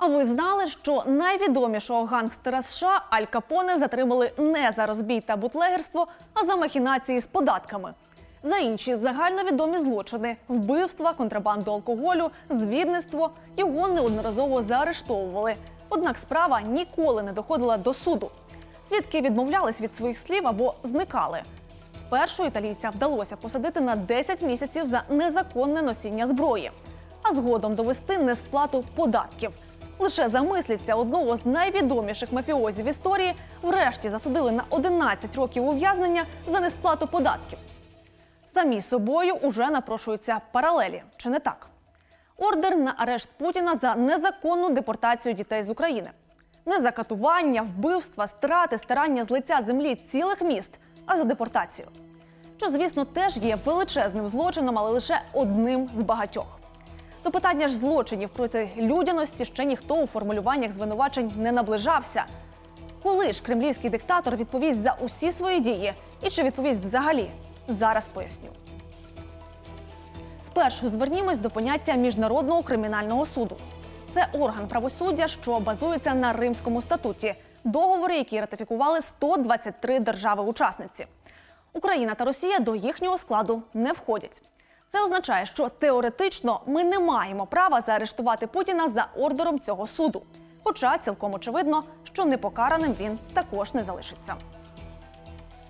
А ви знали, що найвідомішого гангстера США Аль Капоне затримали не за розбій та бутлегерство, а за махінації з податками. За інші загальновідомі злочини вбивства, контрабанду алкоголю, звідництво його неодноразово заарештовували. Однак справа ніколи не доходила до суду. Свідки відмовлялись від своїх слів або зникали. Спершу італійця вдалося посадити на 10 місяців за незаконне носіння зброї, а згодом довести несплату податків. Лише замисліться одного з найвідоміших мафіозів історії врешті засудили на 11 років ув'язнення за несплату податків. Самі собою уже напрошуються паралелі, чи не так? Ордер на арешт Путіна за незаконну депортацію дітей з України. Не за катування, вбивства, страти, старання з лиця землі цілих міст, а за депортацію. Що, звісно, теж є величезним злочином, але лише одним з багатьох. До питання ж злочинів проти людяності ще ніхто у формулюваннях звинувачень не наближався. Коли ж кремлівський диктатор відповість за усі свої дії і чи відповість взагалі? Зараз поясню. Спершу звернімось до поняття міжнародного кримінального суду. Це орган правосуддя, що базується на Римському статуті, договори, які ратифікували 123 держави-учасниці. Україна та Росія до їхнього складу не входять. Це означає, що теоретично ми не маємо права заарештувати Путіна за ордером цього суду. Хоча цілком очевидно, що непокараним він також не залишиться.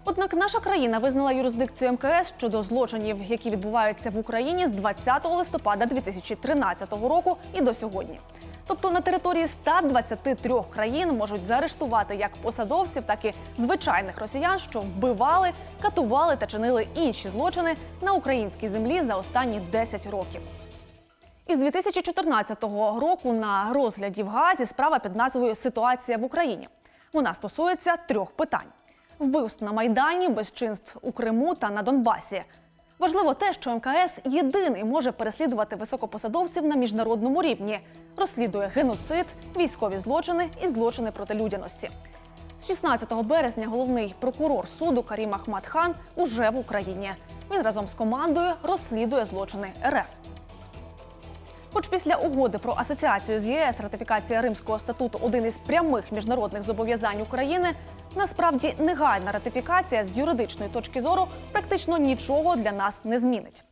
Однак наша країна визнала юрисдикцію МКС щодо злочинів, які відбуваються в Україні з 20 листопада 2013 року і до сьогодні. Тобто на території 123 країн можуть заарештувати як посадовців, так і звичайних росіян, що вбивали, катували та чинили інші злочини на українській землі за останні 10 років. Із 2014 року на розгляді в Газі справа під назвою Ситуація в Україні. Вона стосується трьох питань: вбивств на Майдані, безчинств у Криму та на Донбасі. Важливо те, що МКС єдиний може переслідувати високопосадовців на міжнародному рівні, розслідує геноцид, військові злочини і злочини проти людяності. З 16 березня головний прокурор суду Карім Ахмад Хан уже в Україні. Він разом з командою розслідує злочини РФ. Хоч після угоди про асоціацію з ЄС ратифікація Римського статуту один із прямих міжнародних зобов'язань України, насправді негайна ратифікація з юридичної точки зору практично нічого для нас не змінить.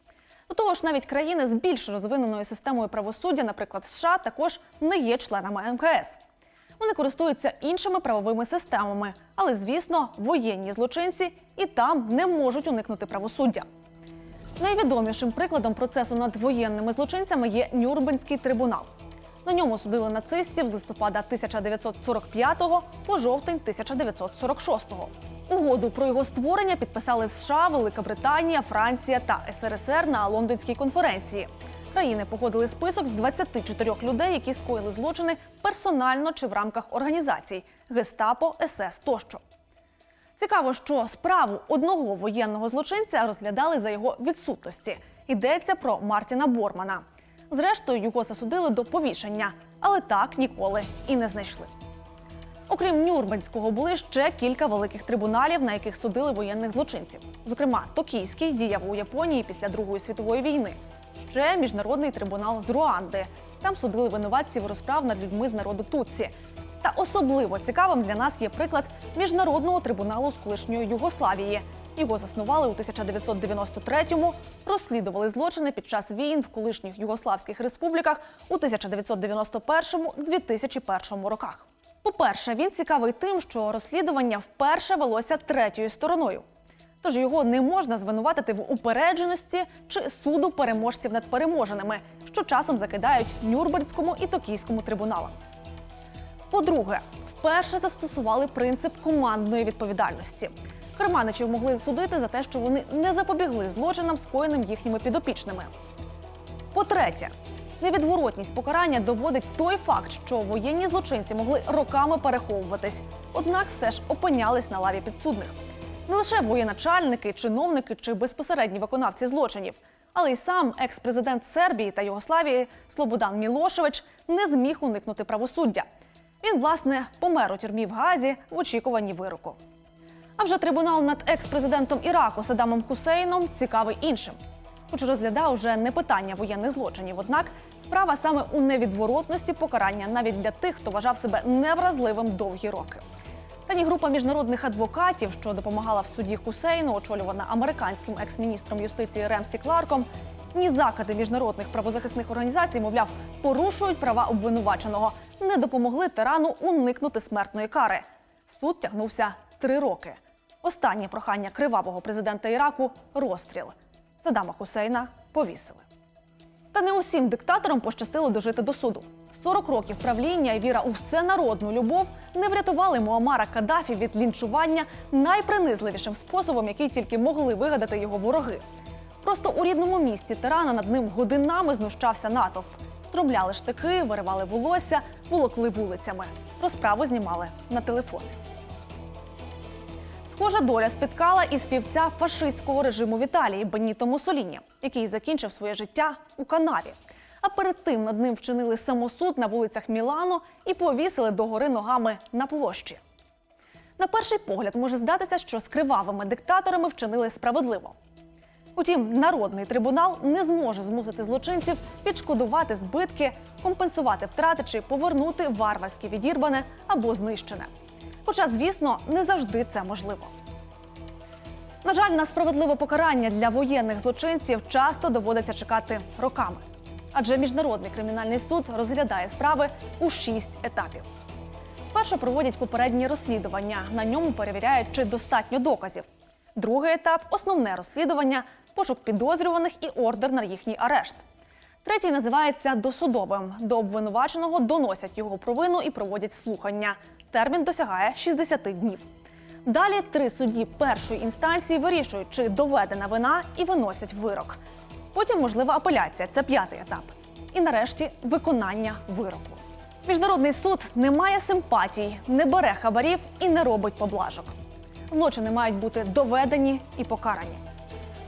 До того ж, навіть країни з більш розвиненою системою правосуддя, наприклад, США, також не є членами МКС. Вони користуються іншими правовими системами, але, звісно, воєнні злочинці і там не можуть уникнути правосуддя. Найвідомішим прикладом процесу над воєнними злочинцями є Нюрнберзький трибунал. На ньому судили нацистів з листопада 1945 по жовтень 1946. Угоду про його створення підписали США, Велика Британія, Франція та СРСР на лондонській конференції. Країни погодили список з 24 людей, які скоїли злочини персонально чи в рамках організацій Гестапо, СС тощо. Цікаво, що справу одного воєнного злочинця розглядали за його відсутності. Йдеться про Мартіна Бормана. Зрештою, його засудили до повішення, але так ніколи і не знайшли. Окрім Нюрнберзького, були ще кілька великих трибуналів, на яких судили воєнних злочинців. Зокрема, Токійський діяв у Японії після Другої світової війни. Ще міжнародний трибунал з Руанди. Там судили винуватців розправ над людьми з народу Tutsi. Та особливо цікавим для нас є приклад міжнародного трибуналу з колишньої Югославії. Його заснували у 1993-му, розслідували злочини під час війн в колишніх югославських республіках у 1991-2001 роках. По-перше, він цікавий тим, що розслідування вперше велося третьою стороною. Тож його не можна звинуватити в упередженості чи суду переможців над переможеними, що часом закидають Нюрнберзькому і Токійському трибуналам. По-друге, вперше застосували принцип командної відповідальності. Керманичів могли засудити за те, що вони не запобігли злочинам, скоєним їхніми підопічними. По-третє, невідворотність покарання доводить той факт, що воєнні злочинці могли роками переховуватись, однак все ж опинялись на лаві підсудних. Не лише воєначальники, чиновники чи безпосередні виконавці злочинів, але й сам екс-президент Сербії та Югославії Слободан Мілошевич не зміг уникнути правосуддя. Він, власне, помер у тюрмі в Газі в очікуванні вироку. А вже трибунал над екс-президентом Іраку Саддамом Хусейном цікавий іншим. хоч розглядав уже не питання воєнних злочинів. Однак справа саме у невідворотності покарання навіть для тих, хто вважав себе невразливим довгі роки. Та ні група міжнародних адвокатів, що допомагала в суді Хусейну, очолювана американським екс-міністром юстиції Ремсі Кларком, ні закиди міжнародних правозахисних організацій, мовляв, порушують права обвинуваченого, не допомогли тирану уникнути смертної кари. Суд тягнувся три роки. Останнє прохання кривавого президента Іраку розстріл. Саддама Хусейна повісили. Та не усім диктаторам пощастило дожити до суду. 40 років правління і віра у всенародну любов не врятували Муамара Каддафі від лінчування найпринизливішим способом, який тільки могли вигадати його вороги. Просто у рідному місті тирана над ним годинами знущався натовп. Встромляли штики, виривали волосся, волокли вулицями. Розправу знімали на телефони. Схожа доля спіткала і співця фашистського режиму в Італії Беніто Муссоліні, який закінчив своє життя у канаві. А перед тим над ним вчинили самосуд на вулицях Мілану і повісили догори ногами на площі. На перший погляд може здатися, що з кривавими диктаторами вчинили справедливо. Утім, народний трибунал не зможе змусити злочинців відшкодувати збитки, компенсувати втрати чи повернути варварське відірбане або знищене. Хоча, звісно, не завжди це можливо. На жаль, на справедливе покарання для воєнних злочинців часто доводиться чекати роками. Адже міжнародний кримінальний суд розглядає справи у шість етапів. Спершу проводять попередні розслідування. На ньому перевіряють, чи достатньо доказів. Другий етап основне розслідування, пошук підозрюваних і ордер на їхній арешт. Третій називається досудовим. До обвинуваченого доносять його провину і проводять слухання. Термін досягає 60 днів. Далі три судді першої інстанції вирішують, чи доведена вина і виносять вирок. Потім можлива апеляція це п'ятий етап. І нарешті виконання вироку. Міжнародний суд не має симпатій, не бере хабарів і не робить поблажок. Злочини мають бути доведені і покарані.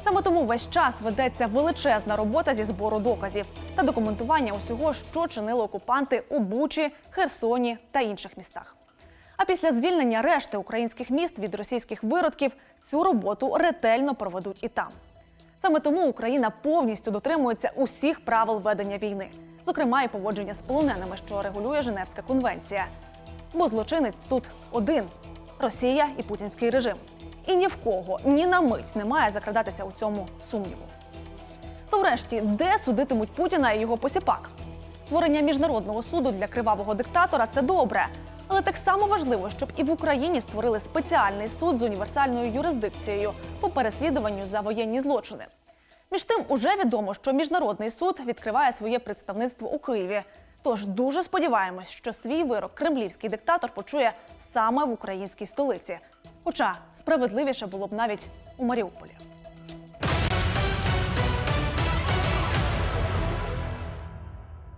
Саме тому весь час ведеться величезна робота зі збору доказів та документування усього, що чинили окупанти у Бучі, Херсоні та інших містах. А після звільнення решти українських міст від російських виродків цю роботу ретельно проведуть і там. Саме тому Україна повністю дотримується усіх правил ведення війни, зокрема і поводження з полоненими, що регулює Женевська конвенція. Бо злочинець тут один Росія і путінський режим. І ні в кого ні на мить не має закрадатися у цьому сумніву. То врешті, де судитимуть Путіна і його посіпак? Створення міжнародного суду для кривавого диктатора це добре. Але так само важливо, щоб і в Україні створили спеціальний суд з універсальною юрисдикцією по переслідуванню за воєнні злочини. Між тим, уже відомо, що міжнародний суд відкриває своє представництво у Києві. Тож дуже сподіваємось, що свій вирок кремлівський диктатор почує саме в українській столиці. Хоча справедливіше було б навіть у Маріуполі.